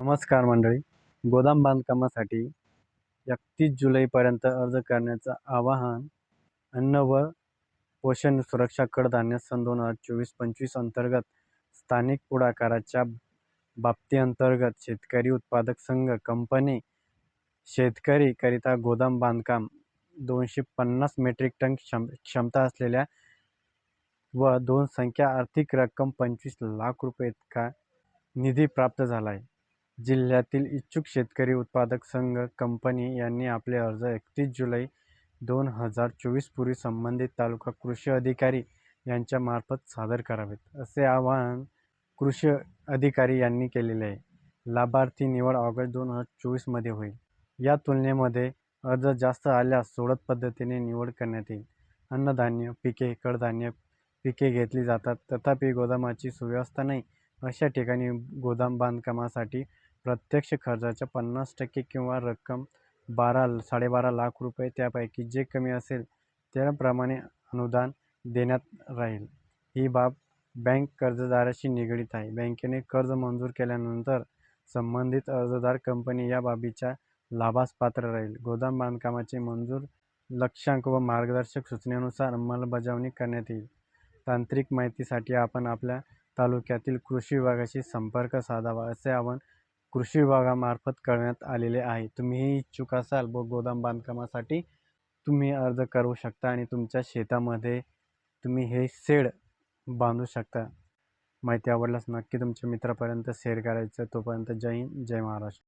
नमस्कार मंडळी. गोदाम बांधकामासाठी एकतीस जुलैपर्यंत अर्ज करण्याचं आवाहन अन्न व पोषण सुरक्षा कडधान्य सन दोन हजार चोवीस पंचवीस अंतर्गत स्थानिक पुढाकाराच्या बाबतीअंतर्गत शेतकरी उत्पादक संघ कंपनी शेतकरीकरिता गोदाम बांधकाम दोनशे पन्नास मेट्रिक टन क्षम क्षमता असलेल्या व दोन संख्या आर्थिक रक्कम पंचवीस लाख रुपये इतका निधी प्राप्त झाला आहे जिल्ह्यातील इच्छुक शेतकरी उत्पादक संघ कंपनी यांनी आपले अर्ज एकतीस जुलै दोन हजार चोवीस पूर्वी संबंधित तालुका कृषी अधिकारी यांच्यामार्फत सादर करावेत असे आवाहन कृषी अधिकारी यांनी केलेले आहे. लाभार्थी निवड ऑगस्ट दोन हजार चोवीसमध्ये होईल. या तुलनेमध्ये अर्ज जास्त आल्यास सोडत पद्धतीने निवड करण्यात येईल. अन्नधान्य पिके कडधान्य पिके घेतली जातात. तथापि गोदामाची सुव्यवस्था नाही. अशा ठिकाणी गोदाम बांधकामासाठी प्रत्यक्ष खर्चाच्या पन्नास टक्के किंवा रक्कम बारा साडेबारा लाख रुपये त्यापैकी जे कमी असेल त्याप्रमाणे अनुदान देण्यात राहील. ही बाब बँक कर्जदाराशी निगडीत आहे. बँकेने कर्ज मंजूर केल्यानंतर संबंधित अर्जदार कंपनी या बाबीच्या लाभास पात्र राहील. गोदाम बांधकामाचे मंजूर लक्ष्यांक व मार्गदर्शक सूचनेनुसार अंमलबजावणी करण्यात येईल. तांत्रिक माहितीसाठी आपण आपल्या तालुक्यातील कृषी विभागाशी संपर्क साधावा असे आवाहन कृषी विभागामार्फत करण्यात आलेले आहे. तुम्हीही इच्छुक असाल व गोदाम बांधकामासाठी तुम्ही अर्ज करू शकता आणि तुमच्या शेतामध्ये तुम्ही हे शेड बांधू शकता. माहिती आवडल्यास नक्की तुमच्या मित्रापर्यंत शेअर करायचं. तोपर्यंत जय हिंद जय महाराष्ट्र.